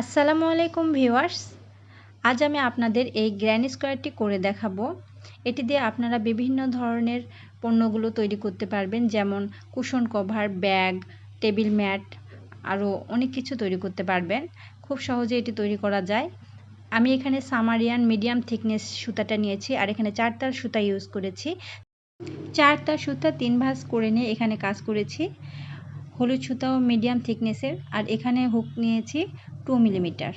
আসসালামু আলাইকুম ভিউয়ার্স। আজ আমি আপনাদের এই গ্র্যানি স্কোয়ারটি করে দেখাবো। এটি দিয়ে আপনারা বিভিন্ন ধরনের পণ্যগুলো তৈরি করতে পারবেন, যেমন cushion cover, bag, table mat, আরও অনেক কিছু তৈরি করতে পারবেন। খুব সহজে এটি তৈরি করা যায়। আমি এখানে সামারিয়ান মিডিয়াম থিকনেস সুতাটা নিয়েছি, আর এখানে চারটার সুতা ইউজ করেছি। চারটা সুতা তিন ভাঁজ করে নিয়ে এখানে কাজ করেছি। হলুদ সুতাও মিডিয়াম থিকনেসের, আর এখানে হুক নিয়েছি টু মিলিমিটার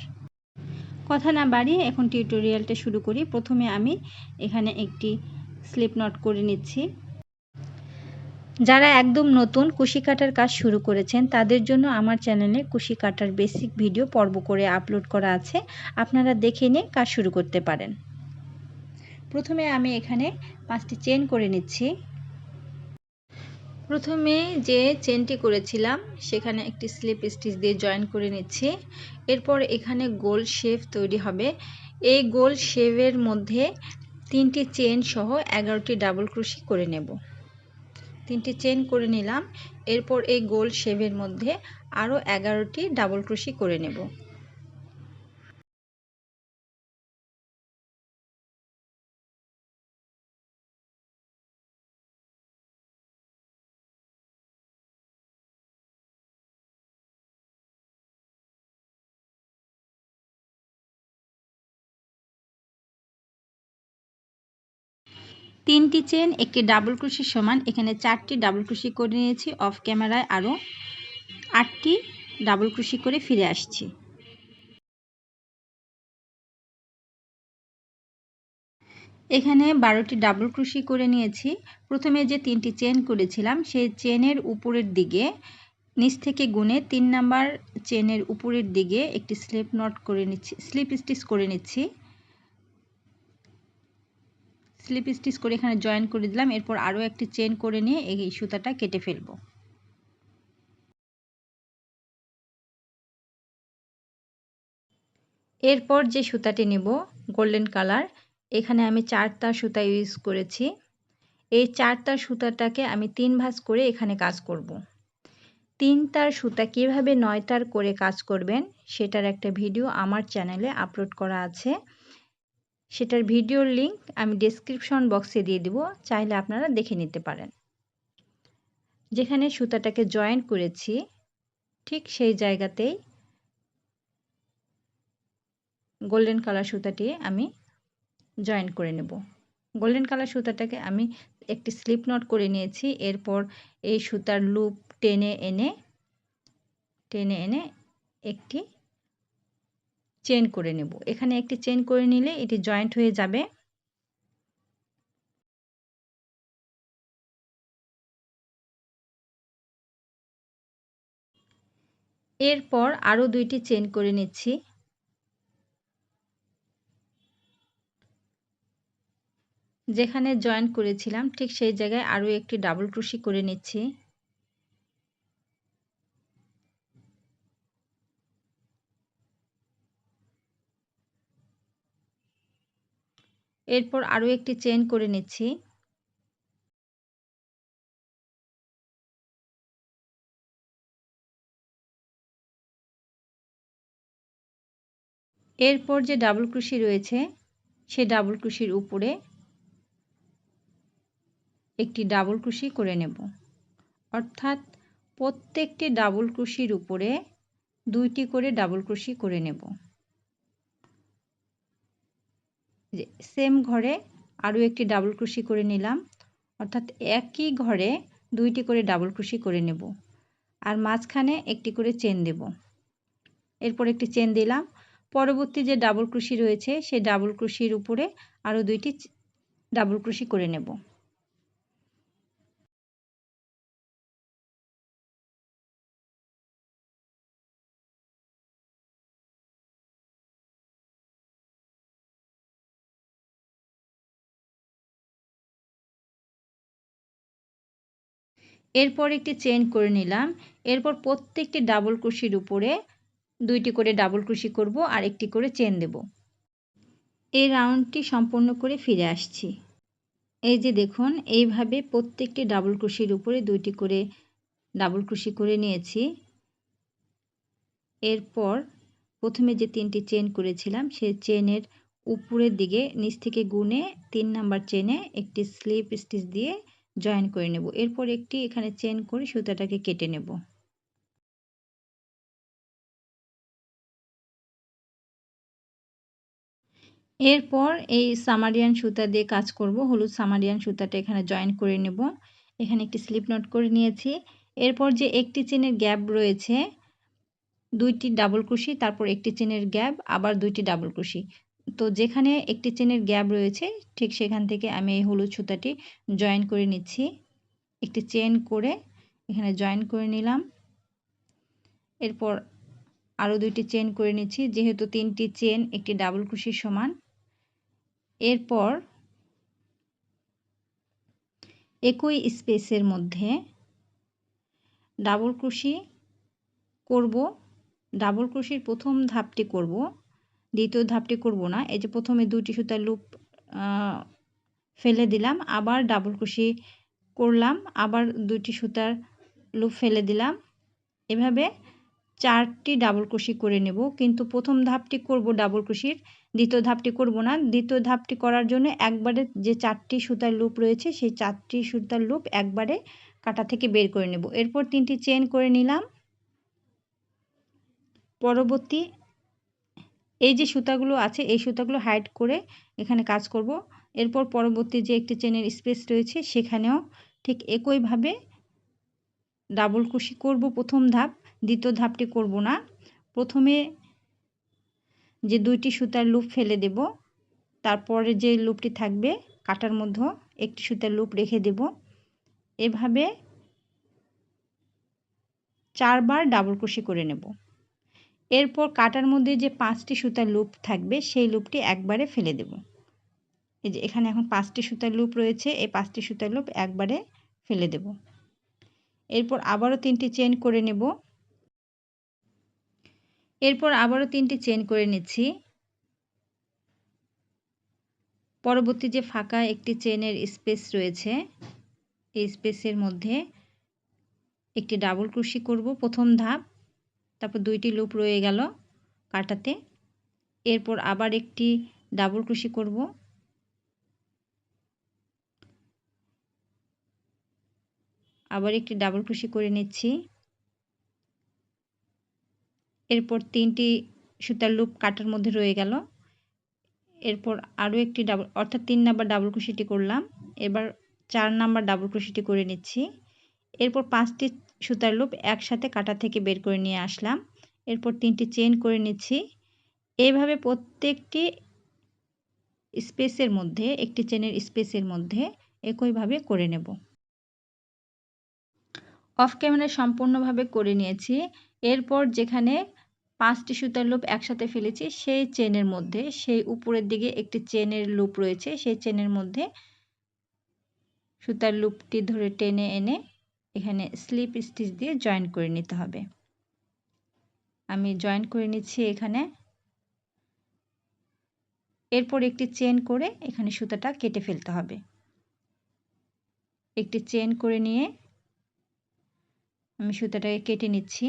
কথা না বাড়িয়ে এখন টিউটোরিয়ালটা শুরু করি। প্রথমে আমি এখানে একটি স্লিপ নট করে নিচ্ছি। যারা একদম নতুন কুশি কাটার কাজ শুরু করেছেন, তাদের জন্য আমার চ্যানেলে কুশি কাটার বেসিক ভিডিও পর্ব করে আপলোড করা আছে। আপনারা দেখে নিয়ে কাজ শুরু করতে পারেন। প্রথমে আমি এখানে পাঁচটি চেন করে নিচ্ছি। প্রথমে যে চেনটি করেছিলাম, সেখানে একটি স্লিপ স্টিচ দিয়ে জয়েন করে নিচ্ছি। এরপর এখানে গোল শেপ তৈরি হবে। এই গোল শেপের মধ্যে তিনটি চেন সহ এগারোটি ডাবল ক্রুশি করে নেব। তিনটি চেন করে নিলাম। এরপর এই গোল শেপের মধ্যে আরও এগারোটি ডাবল ক্রুশি করে নেব। তিনটি চেন, একটি ডাবল ক্রুশির সমান, এখানে চারটি ডাবল ক্রুশি করে নিয়েছি অফ ক্যামেরায় আরও আটটি ডাবল ক্রুশি করে ফিরে আসছি। এখানে বারোটি ডাবল ক্রুশি করে নিয়েছি। প্রথমে যে তিনটি চেন করেছিলাম, সেই চেনের উপরের দিকে, নিচ থেকে গুনে তিন নাম্বার চেনের উপরের দিকে একটি স্লিপ নট করে নিচ্ছি, স্লিপ স্টিচ করে নিচ্ছি। স্লিপ স্টিচ করে এখানে জয়েন করে দিলাম। এরপর আরও একটি চেন করে নিয়ে এই সুতাটা কেটে ফেলব। এরপর যে সুতাটি নেব, গোল্ডেন কালার, এখানে আমি চারটা সুতা ইউজ করেছি। এই চারটা সুতাটাকে আমি তিন ভাঁজ করে এখানে কাজ করব। তিন তার সুতা কীভাবে নয় তার করে কাজ করবেন, সেটার একটা ভিডিও আমার চ্যানেলে আপলোড করা আছে। সেটার ভিডিওর লিঙ্ক আমি ডেসক্রিপশন বক্সে দিয়ে দিব, চাইলে আপনারা দেখে নিতে পারেন। যেখানে সুতাটাকে জয়েন করেছি, ঠিক সেই জায়গাতেই গোল্ডেন কালার সুতাটি আমি জয়েন করে নেব। গোল্ডেন কালার সুতাটাকে আমি একটি স্লিপ নট করে নিয়েছি, এরপর এই সুতার লুপ টেনে এনে টেনে এনে একটি চেন করে নেব। এখানে একটি চেন করে নিলে এটি জয়েন্ট হয়ে যাবে। এরপর আরও দুইটি চেন করে নিচ্ছি। যেখানে জয়েন করেছিলাম, ঠিক সেই জায়গায় আরও একটি ডাবল ক্রুশি করে নিচ্ছি। এরপর আরও একটি চেন করে নিচ্ছি। এরপর যে ডাবল ক্রুশি রয়েছে, সে ডাবল ক্রুশির উপরে একটি ডাবল ক্রুশি করে নেব। অর্থাৎ প্রত্যেকটি ডাবল ক্রুশির উপরে দুইটি করে ডাবল ক্রুশি করে নেব যে সেম ঘরে আরও একটি ডাবল ক্রুশি করে নিলাম। অর্থাৎ একই ঘরে দুইটি করে ডাবল ক্রুশি করে নেব। আর মাঝখানে একটি করে চেন দেব। এরপর একটি চেন দিলাম। পরবর্তী যে ডাবল ক্রুশি রয়েছে, সেই ডাবল ক্রুশির উপরে আরও দুইটি ডাবল ক্রুশি করে নেব। এরপর একটি চেন করে নিলাম। এরপর প্রত্যেকটি ডাবল ক্রুশির উপরে দুইটি করে ডাবল ক্রুশি করব আর একটি করে চেন দেব। এই রাউন্ডটি সম্পূর্ণ করে ফিরে আসছি। এই যে দেখুন, এইভাবে প্রত্যেকটি ডাবল ক্রুশির উপরে দুইটি করে ডাবল ক্রুশি করে নিয়েছি। এরপর প্রথমে যে তিনটি চেন করেছিলাম, সেই চেনের উপরের দিকে নিচ থেকে গুনে তিন নাম্বার চেনে একটি স্লিপ স্টিচ দিয়ে জয়েন করে নেব। এরপর একটি এখানে চেন করে সুতাটাকে কেটে নেব। এরপর এই সামারিয়ান সুতা দিয়ে কাজ করব। হলুদ সামারিয়ান সুতাটা এখানে জয়েন করে নেব। এখানে একটি স্লিপ নট করে নিয়েছি। এরপর যে একটি চেনের গ্যাপ রয়েছে, দুইটি ডাবল ক্রুশি তারপর একটি চেনের গ্যাপ আবার দুইটি ডাবল ক্রুশি তো যেখানে একটি চেনের গ্যাপ রয়েছে, ঠিক সেখান থেকে আমি এই হলুদ সুতাটি জয়েন করে নিচ্ছি। একটি চেন করে এখানে জয়েন করে নিলাম। এরপর আরও দুইটি চেন করে নিচ্ছি, যেহেতু তিনটি চেন একটি ডাবল ক্রুশির সমান। এরপর একই স্পেসের মধ্যে ডাবল ক্রুশি করব। ডাবল ক্রুশির প্রথম ধাপটি করব। দ্বিতীয় ধাপটি করব না। এই যে প্রথমে দুটি সুতার লুপ ফেলে দিলাম, আবার ডাবল ক্রুশি করলাম, আবার দুটি সুতার লুপ ফেলে দিলাম। এভাবে চারটি ডাবল ক্রুশি করে নেব, কিন্তু প্রথম ধাপটি করব ডাবল ক্রুশির দ্বিতীয় ধাপটি করব না। দ্বিতীয় ধাপটি করার জন্য একবারে যে চারটি সুতার লুপ রয়েছে, সেই চারটি সুতার লুপ একবারে কাটা থেকে বের করে নেব। এরপর তিনটি চেন করে নিলাম। পরবর্তী এই যে সুতাগুলো আছে, এই সুতাগুলো হাইড করে এখানে কাজ করব। এরপর পরবর্তী যে একটি চেনের স্পেস রয়েছে, সেখানেও ঠিক একইভাবে ডাবল কুশি করব প্রথম ধাপ, দ্বিতীয় ধাপটি করব না। প্রথমে যে দুইটি সুতার লুপ ফেলে দেব, তারপরে যে লুপটি থাকবে কাটার মধ্যে একটি সুতার লুপ রেখে দেব। এভাবে চারবার ডাবল কুশি করে নেব। এরপর কাটার মধ্যে যে পাঁচটি সুতার লুপ থাকবে, সেই লুপটি একবারে ফেলে দেব। এই যে এখানে এখন পাঁচটি সুতার লুপ রয়েছে, এই পাঁচটি সুতার লুপ একবারে ফেলে দেব। এরপর আবারও তিনটি চেন করে নেব। এরপর আবারও তিনটি চেন করে নিচ্ছি। পরবর্তী যে ফাঁকা একটি চেনের স্পেস রয়েছে, এই স্পেসের মধ্যে একটি ডাবল ক্রুশি করব প্রথম ধাপ। তারপর দুইটি লুপ রয়ে গেল কাটাতে। এরপর আবার একটি ডাবল ক্রুশি করব। আবার একটি ডাবল ক্রুশি করে নিচ্ছি। এরপর তিনটি সুতার লুপ কাটার মধ্যে রয়ে গেল। এরপর আরও একটি ডাবল, অর্থাৎ তিন নাম্বার ডাবল ক্রুশিটি করলাম। এবার চার নাম্বার ডাবল ক্রুশিটি করে নিচ্ছি। এরপর পাঁচটি সুতার লুপ একসাথে কাটা থেকে বের করে নিয়ে আসলাম। এরপর তিনটি চেন করে নিচ্ছি। এইভাবে প্রত্যেকটি স্পেসের মধ্যে, একটি চেনের স্পেসের মধ্যে একইভাবে করে নেব। অফ ক্যামেরা সম্পূর্ণভাবে করে নিয়েছি। এরপর যেখানে পাঁচটি সুতার লুপ একসাথে ফেলেছি, সেই চেনের মধ্যে, সেই উপরের দিকে একটি চেনের লুপ রয়েছে, সেই চেনের মধ্যে সুতার লুপটি ধরে টেনে এনে এখানে স্লিপ স্টিচ দিয়ে জয়েন করে নিতে হবে। আমি জয়েন করে নিচ্ছি এখানে। এরপর একটি চেন করে এখানে সুতাটা কেটে ফেলতে হবে। একটি চেন করে নিয়ে আমি সুতাটাকে কেটে নিচ্ছি।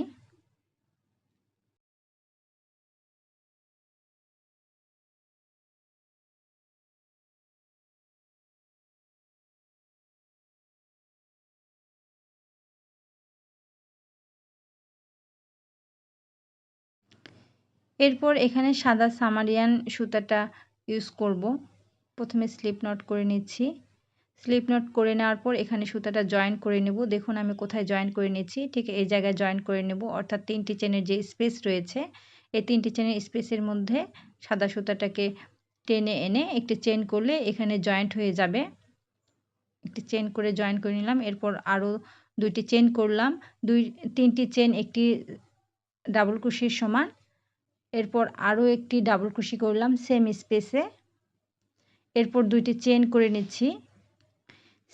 এরপর এখানে সাদা সামারিয়ান সুতাটা ইউজ করব। প্রথমে স্লিপ নট করে নিচ্ছি। স্লিপ নট করে নেওয়ার পর এখানে সুতাটা জয়েন করে নেব। দেখুন আমি কোথায় জয়েন করে নিচ্ছি। ঠিক এই জায়গায় জয়েন করে নেব। অর্থাৎ তিনটি চেনের যে স্পেস রয়েছে, এই তিনটি চেনের স্পেসের মধ্যে সাদা সুতাটাকে টেনে এনে একটি চেন করলে এখানে জয়েন্ট হয়ে যাবে। একটি চেন করে জয়েন করে নিলাম। এরপর আরও দুইটি চেন করলাম। দুই, তিনটি চেন একটি ডাবল কুশির সমান। এরপর আরও একটি ডাবল কুশি করলাম সেম স্পেসে এরপর দুইটি চেন করে নিচ্ছি।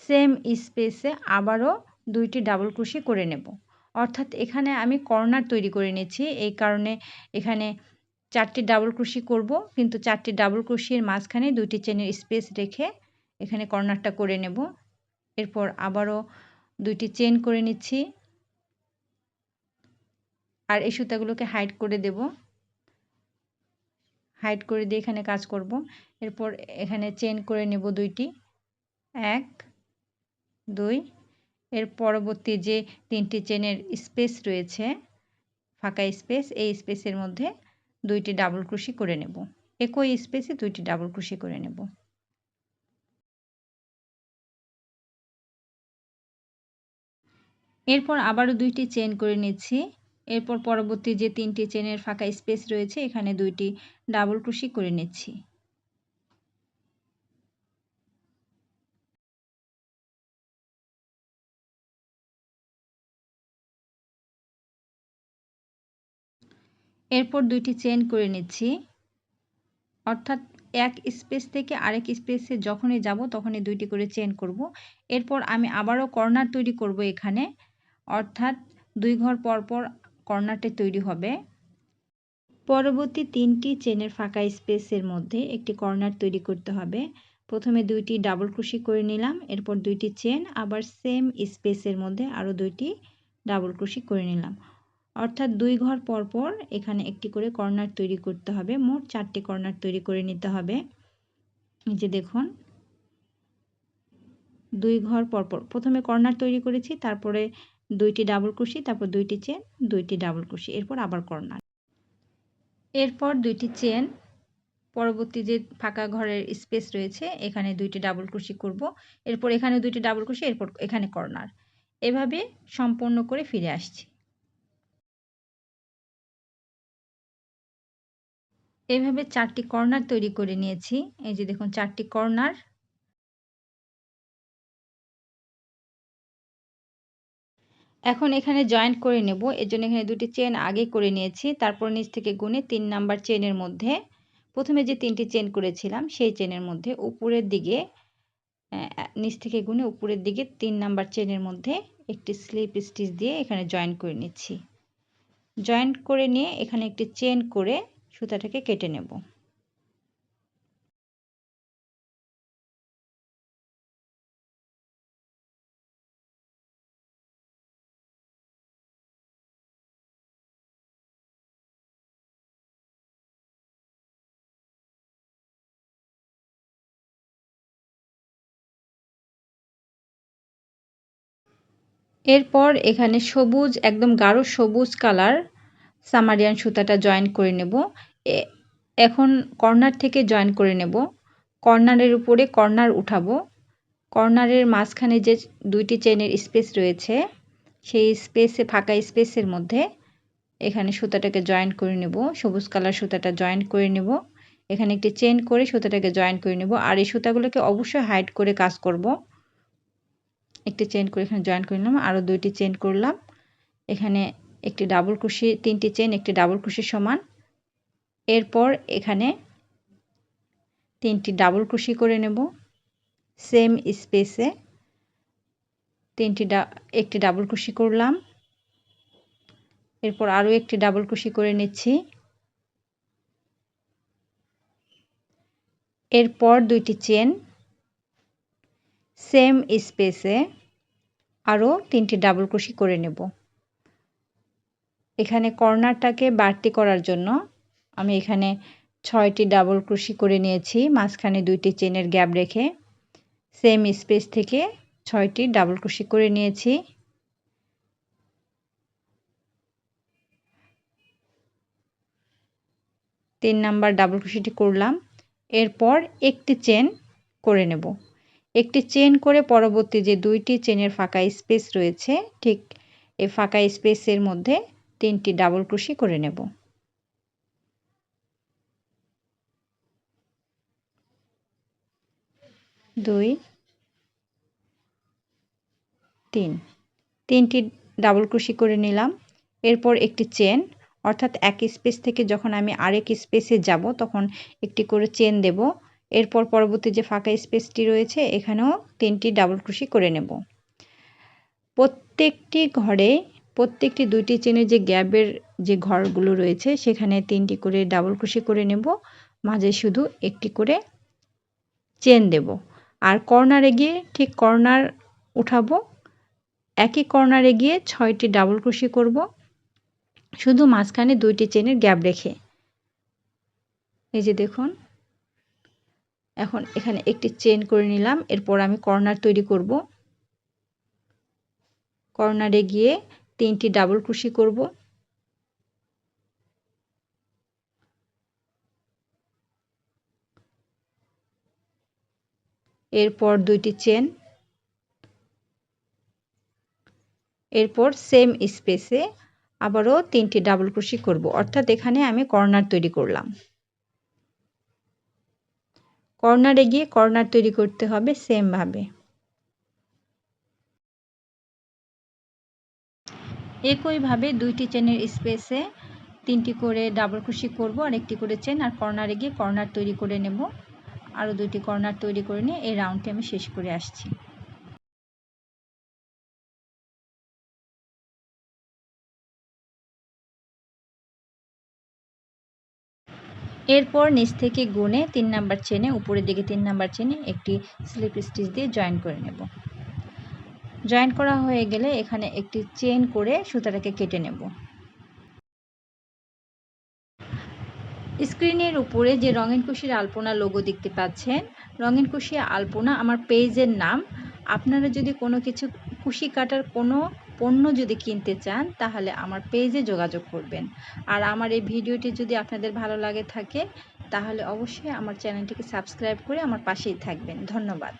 সেম স্পেসে আবারও দুইটি ডাবল কুশি করে নেব। অর্থাৎ এখানে আমি কর্নার তৈরি করে নিচ্ছি। এই কারণে এখানে চারটি ডাবল ক্রুশি করব, কিন্তু চারটি ডাবল ক্রুশির মাঝখানে দুইটি চেনের স্পেস রেখে এখানে কর্নারটা করে নেব। এরপর আবারও দুইটি চেন করে নিচ্ছি। আর এই সুতাগুলোকে হাইড করে দেব। হাইড করে দিয়ে এখানে কাজ করব। এরপর এখানে চেন করে নেব দুইটি। এক, দুই। এর পরবর্তী যে তিনটি চেনের স্পেস রয়েছে, ফাঁকা স্পেস এই স্পেসের মধ্যে দুইটি ডাবল ক্রুশি করে নেব। একই স্পেসে দুইটি ডাবল ক্রুশি করে নেব। এরপর আবারও দুইটি চেন করে নিচ্ছি। এরপর পরবর্তী যে তিনটি চেনের ফাঁকা স্পেস রয়েছে, এখানে দুইটি ডাবল ক্রুশি করে নিচ্ছি। এরপর দুইটি চেন করে নিচ্ছি। অর্থাৎ এক স্পেস থেকে আরেক স্পেসে যখনই যাব, তখনই দুইটি করে চেন করব। এরপর আমি আবারও কর্নার তৈরি করব এখানে। অর্থাৎ দুই ঘর পর পর কর্নারটি তৈরি হবে। পরবর্তী তিনটি চেনের ফাঁকা স্পেসের মধ্যে একটি কর্নার তৈরি করতে হবে। প্রথমে দুইটি ডাবল ক্রুশি করে নিলাম, এরপর দুইটি চেন, আবার সেম স্পেসের মধ্যে আরও দুইটি ডাবল ক্রুশি করে নিলাম। অর্থাৎ দুই ঘর পর পর এখানে একটি করে কর্নার তৈরি করতে হবে, মোট চারটি কর্নার তৈরি করে নিতে হবে। যে দেখুন, দুই ঘর পর পর প্রথমে কর্নার তৈরি করেছি, তারপরে দুইটি ডাবল কুশি তারপর দুইটি চেন দুইটি ডাবল কুশি এরপর আবার কর্নার। এরপর দুইটি চেন পরবর্তী যে ফাঁকা ঘরের স্পেস রয়েছে, এখানে দুইটি ডাবল কুশি করব। এরপর এখানে দুইটি ডাবল কুশি এরপর এখানে কর্নার। এভাবে সম্পন্ন করে ফিরে আসছি। এভাবে চারটি কর্নার তৈরি করে নিয়েছি। এই যে দেখুন, চারটি কর্নার এখন এখানে জয়েন্ট করে নেব। এর জন্য এখানে দুটি চেন আগে করে নিয়েছি। তারপর নিচ থেকে গুনে তিন নাম্বার চেনের মধ্যে, প্রথমে যে তিনটি চেন করেছিলাম, সেই চেনের মধ্যে উপরের দিকে নিচ থেকে গুনে উপরের দিকে তিন নাম্বার চেনের মধ্যে একটি স্লিপ স্টিচ দিয়ে এখানে জয়েন করে নিচ্ছি। জয়েন্ট করে নিয়ে এখানে একটি চেন করে সুতাটাকে কেটে নেব। এরপর এখানে সবুজ, একদম গাঢ় সবুজ কালার সামারিয়ান সুতাটা জয়েন করে নেব। এখন কর্নার থেকে জয়েন করে নেব। কর্নারের উপরে কর্নার উঠাবো। কর্নারের মাঝখানে যে দুইটি চেনের স্পেস রয়েছে, সেই স্পেসে ফাঁকা স্পেসের মধ্যে এখানে সুতাটাকে জয়েন করে নেব। সবুজ কালার সুতাটা জয়েন করে নেব। এখানে একটি চেন করে সুতাটাকে জয়েন করে নেব। আর এই সুতাগুলোকে অবশ্যই হাইড করে কাজ করব। একটি চেন করে এখানে জয়েন করে নিলাম। আরও দুইটি চেন করলাম। এখানে একটি ডাবল কুশি তিনটি চেন একটি ডাবল কুশির সমান। এরপর এখানে তিনটি ডাবল কুশি করে নেব। সেম স্পেসে তিনটি ডা একটি ডাবল কুশি করলাম। এরপর আরও একটি ডাবল কুশি করে নিচ্ছি। এরপর দুইটি চেন সেম স্পেসে আরও তিনটি ডাবল কুশি করে নেব। এখানে কর্নারটাকে বাড়তি করার জন্য আমি এখানে ছয়টি ডাবল ক্রুশি করে নিয়েছি, মাঝখানে দুইটি চেনের গ্যাপ রেখে। সেম স্পেস থেকে ছয়টি ডাবল ক্রুশি করে নিয়েছি। তিন নাম্বার ডাবল ক্রুশিটি করলাম, এরপর একটি চেন করে নেব। একটি চেন করে পরবর্তী যে দুইটি চেনের ফাঁকা স্পেস রয়েছে, ঠিক এই ফাঁকা স্পেসের মধ্যে তিনটি ডাবল ক্রুশি করে নেব। দুই, তিন, তিনটি ডাবল ক্রুশি করে নিলাম। এরপর একটি চেন, অর্থাৎ এক স্পেস থেকে যখন আমি আরেক স্পেসে যাব, তখন একটি করে চেন দেব। এরপর পরবর্তী যে ফাঁকা স্পেসটি রয়েছে, এখানেও তিনটি ডাবল ক্রুশি করে নেব। প্রত্যেকটি ঘরে প্রত্যেকটি দুইটি চেনের যে গ্যাপের যে ঘরগুলো রয়েছে, সেখানে তিনটি করে ডাবল ক্রুশি করে নেব। মাঝে শুধু একটি করে চেন দেব। আর কর্নারে গিয়ে ঠিক কর্নার উঠাবো। একই কর্নারে গিয়ে ছয়টি ডাবল ক্রুশি করব। শুধু মাঝখানে দুইটি চেনের গ্যাপ রেখে। এই যে দেখুন এখন এখানে একটি চেন করে নিলাম, এরপর আমি কর্নার তৈরি করব। কর্নারে গিয়ে তিনটি ডাবল ক্রুশি করব। এরপর দুইটি চেন এরপর সেম স্পেসে আবারও তিনটি ডাবল ক্রোশি করব। অর্থাৎ এখানে আমি কর্নার তৈরি করলাম। কর্নারে গিয়ে কর্নার তৈরি করতে হবে সেমভাবে। একইভাবে দুইটি চেনের স্পেসে তিনটি করে ডাবল ক্রোশি করব আর একটি করে চেন, আর কর্নারে গিয়ে কর্নার তৈরি করে নেব। আরও দুটি কর্নার তৈরি করে নিয়ে এই রাউন্ডটি আমি শেষ করে আসছি। এরপর নিচ থেকে গুনে তিন নাম্বার চেনে, উপরের দিকে তিন নাম্বার চেনে একটি স্লিপ স্টিচ দিয়ে জয়েন করে নেব। জয়েন করা হয়ে গেলে এখানে একটি চেন করে সুতাটাকে কেটে নেব। স্ক্রিনের উপরে যে রঙিন কুশির আলপনা লোগো দেখতে পাচ্ছেন, রঙিন কুশি আলপনা আমার পেজের নাম। আপনারা যদি কোনো কিছু কুশি কাটার কোনো পণ্য যদি কিনতে চান, তাহলে আমার পেজে যোগাযোগ করবেন। আর আমার এই ভিডিওটি যদি আপনাদের ভালো লাগে থাকে, তাহলে অবশ্যই আমার চ্যানেলটিকে সাবস্ক্রাইব করে আমার পাশেই থাকবেন। ধন্যবাদ।